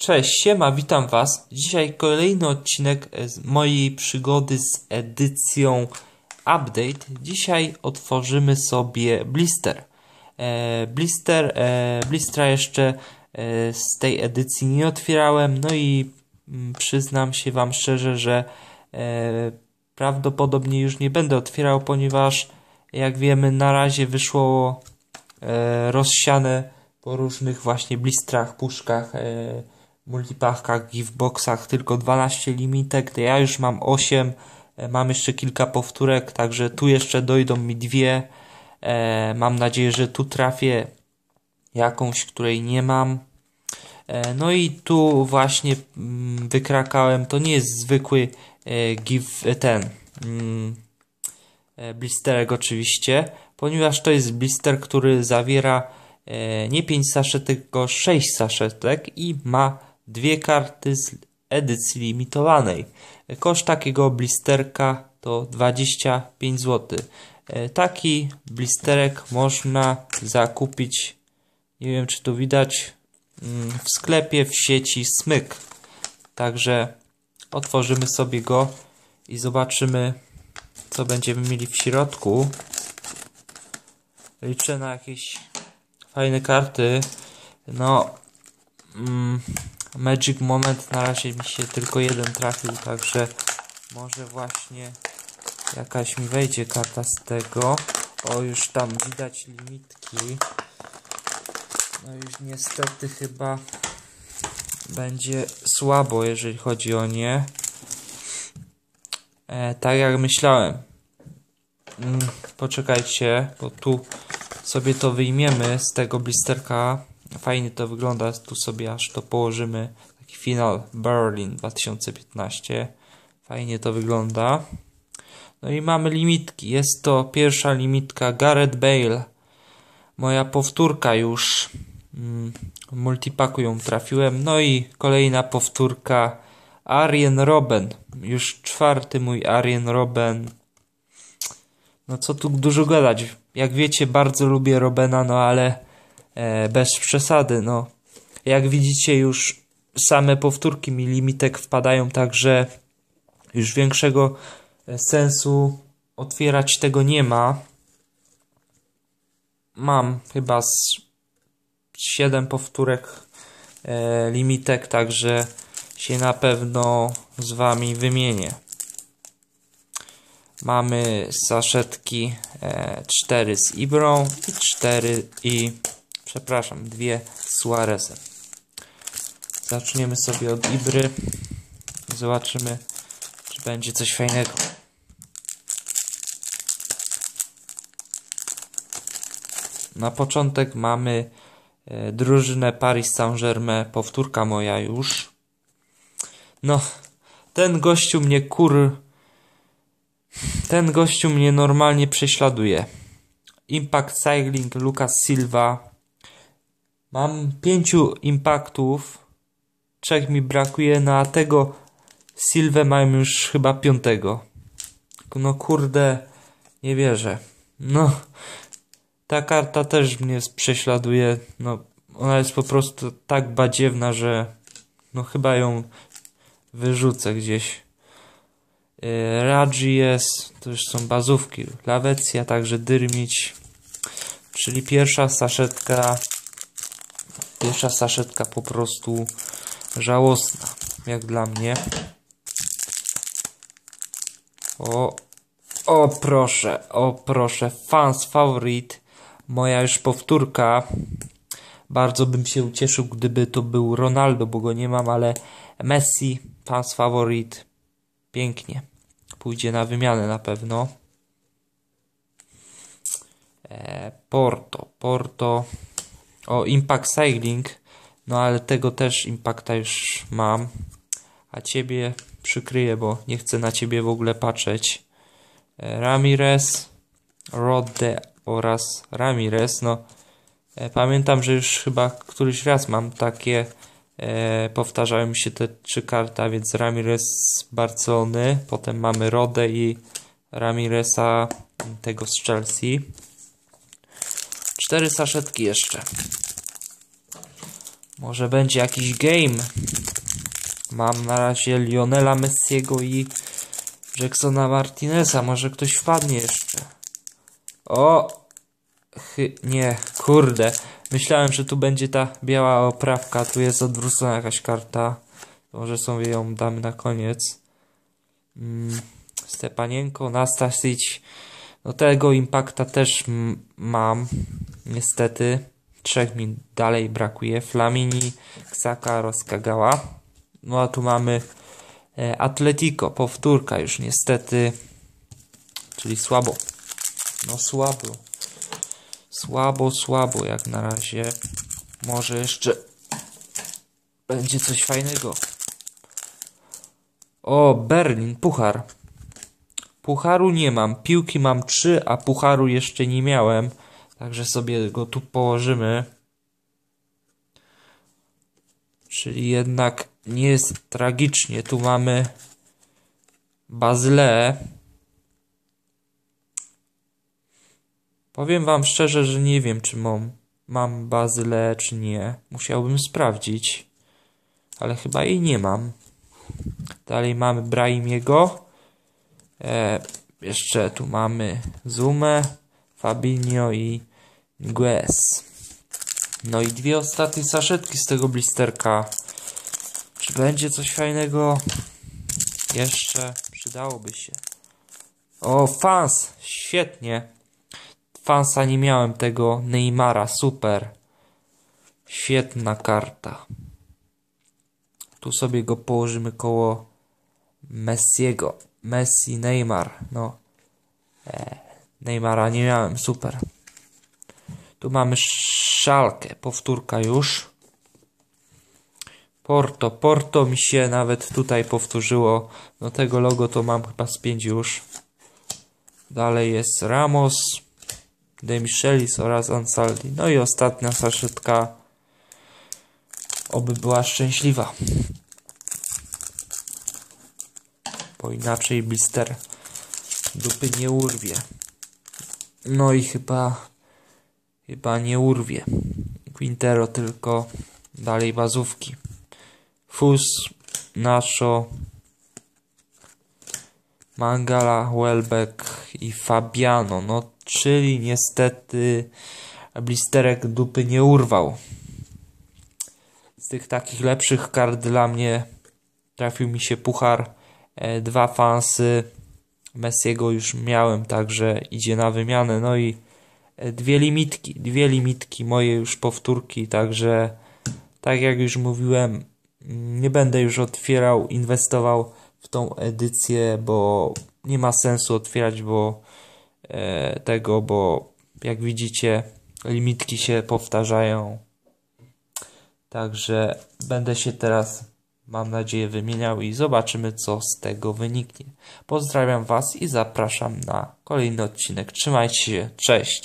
Cześć, siema, witam was. Dzisiaj kolejny odcinek z mojej przygody z edycją Update. Dzisiaj otworzymy sobie blister. E, blister, e, blistra jeszcze e, z tej edycji nie otwierałem, no i mm, przyznam się wam szczerze, że e, prawdopodobnie już nie będę otwierał, ponieważ jak wiemy na razie wyszło e, rozsiane po różnych właśnie blistrach, puszkach, e, multipakach, giftboxach tylko 12 limitek, ja już mam 8, e, mam jeszcze kilka powtórek, także tu jeszcze dojdą mi dwie. E, mam nadzieję, że tu trafię jakąś, której nie mam. E, no i tu właśnie mm, wykrakałem, to nie jest zwykły give, ten mm, blisterek oczywiście, ponieważ to jest blister, który zawiera nie 5 saszetek, tylko 6 saszetek i ma dwie karty z edycji limitowanej. Koszt takiego blisterka to 25 zł. E, Taki blisterek można zakupić, nie wiem czy tu widać, mm, w sklepie w sieci Smyk. Także otworzymy sobie go i zobaczymy co będziemy mieli w środku. Liczę na jakieś fajne karty. No, mm, Magic Moment na razie mi się tylko jeden trafił, także może właśnie jakaś mi wejdzie karta z tego. O, już tam widać limitki. No już niestety chyba będzie słabo, jeżeli chodzi o nie. E, tak jak myślałem. Mm, poczekajcie, bo tu sobie to wyjmiemy z tego blisterka. Fajnie to wygląda. Tu sobie aż to położymy. Taki final Berlin 2015. Fajnie to wygląda. No i mamy limitki. Jest to pierwsza limitka Gareth Bale. Moja powtórka już. Mm, w multipaku ją trafiłem. No i kolejna powtórka Arjen Robben. Już czwarty mój Arjen Robben. No co tu dużo gadać. Jak wiecie, bardzo lubię Robena, no ale e, bez przesady, no. Jak widzicie, już same powtórki mi limitek wpadają, także już większego e, sensu otwierać tego nie ma. Mam chyba z 7 powtórek e, limitek, także się na pewno z wami wymienię. Mamy saszetki e, 4 z Ibrą i 4 i przepraszam, dwie z Suarezem. Zaczniemy sobie od Ibry. Zobaczymy, czy będzie coś fajnego. Na początek mamy e, drużynę Paris Saint-Germain, powtórka moja już. No, ten gościu mnie kur... Ten gościu mnie normalnie prześladuje. Impact Cycling, Lucas Silva. Mam pięciu impaktów. Trzech mi brakuje, no a tego Silwę mam już chyba piątego. No kurde, nie wierzę. No, ta karta też mnie prześladuje. No, ona jest po prostu tak badziewna, że no chyba ją wyrzucę gdzieś. Yy, Raji jest, to już są bazówki. Lawecja, także Dyrmić. Czyli pierwsza saszetka. Pierwsza saszetka po prostu żałosna, jak dla mnie. O, o proszę, o proszę, fans favorit, moja już powtórka. Bardzo bym się ucieszył, gdyby to był Ronaldo, bo go nie mam, ale Messi, fans favorit, pięknie. Pójdzie na wymianę na pewno. E, Porto, Porto. O, Impact Cycling. No ale tego też Impacta już mam. A ciebie przykryję, bo nie chcę na ciebie w ogóle patrzeć. E, Ramirez, Rodde oraz Ramirez. No, e, pamiętam, że już chyba któryś raz mam takie. E, powtarzają mi się te trzy karty, a więc Ramirez z Barcelony. Potem mamy Rodę i Ramireza tego z Chelsea. Cztery saszetki jeszcze. Może będzie jakiś game. Mam na razie Lionela Messiego i Jacksona Martineza. Może ktoś wpadnie jeszcze. O! Chy nie, kurde. Myślałem, że tu będzie ta biała oprawka. Tu jest odwrócona jakaś karta. Może sobie ją damy na koniec. Mm, Stepanienko, Nastasic. No tego impakta też mam. Niestety. Trzech mi dalej brakuje. Flamini, Ksaka, Rozkagała. No a tu mamy e, Atletico. Powtórka już niestety. Czyli słabo. No słabo. Słabo, słabo jak na razie. Może jeszcze będzie coś fajnego. O, Berlin, puchar. Pucharu nie mam. Piłki mam trzy, a pucharu jeszcze nie miałem. Także sobie go tu położymy. Czyli jednak nie jest tragicznie. Tu mamy Bazle. Powiem wam szczerze, że nie wiem, czy mam, mam Bazyle, czy nie. Musiałbym sprawdzić. Ale chyba jej nie mam. Dalej mamy Brahimiego. E, jeszcze tu mamy Zumę, Fabinho i Gues. No i dwie ostatnie saszetki z tego blisterka. Czy będzie coś fajnego? Jeszcze przydałoby się. O, fans! Świetnie. Fansa nie miałem tego Neymara. Super. Świetna karta. Tu sobie go położymy koło Messiego. Messi, Neymar. No. E, Neymara nie miałem. Super. Tu mamy szalkę. Powtórka już. Porto. Porto mi się nawet tutaj powtórzyło. No tego logo to mam chyba z pięć już. Dalej jest Ramos. De Michelis oraz Ansaldi. No i ostatnia saszetka. Oby była szczęśliwa. Bo inaczej blister dupy nie urwie. No i chyba chyba nie urwie. Quintero tylko dalej bazówki. Fus, Nacho, Mangala, Welbeck i Fabiano. No, czyli niestety blisterek dupy nie urwał. Z tych takich lepszych kart dla mnie trafił mi się puchar. E, dwa fansy. Messiego już miałem, także idzie na wymianę. No i dwie limitki. Dwie limitki, moje już powtórki, także tak jak już mówiłem, nie będę już otwierał, inwestował w tą edycję, bo nie ma sensu otwierać, bo e, tego, bo jak widzicie, limitki się powtarzają. Także będę się teraz, mam nadzieję, wymieniał i zobaczymy, co z tego wyniknie. Pozdrawiam Was i zapraszam na kolejny odcinek. Trzymajcie się, cześć!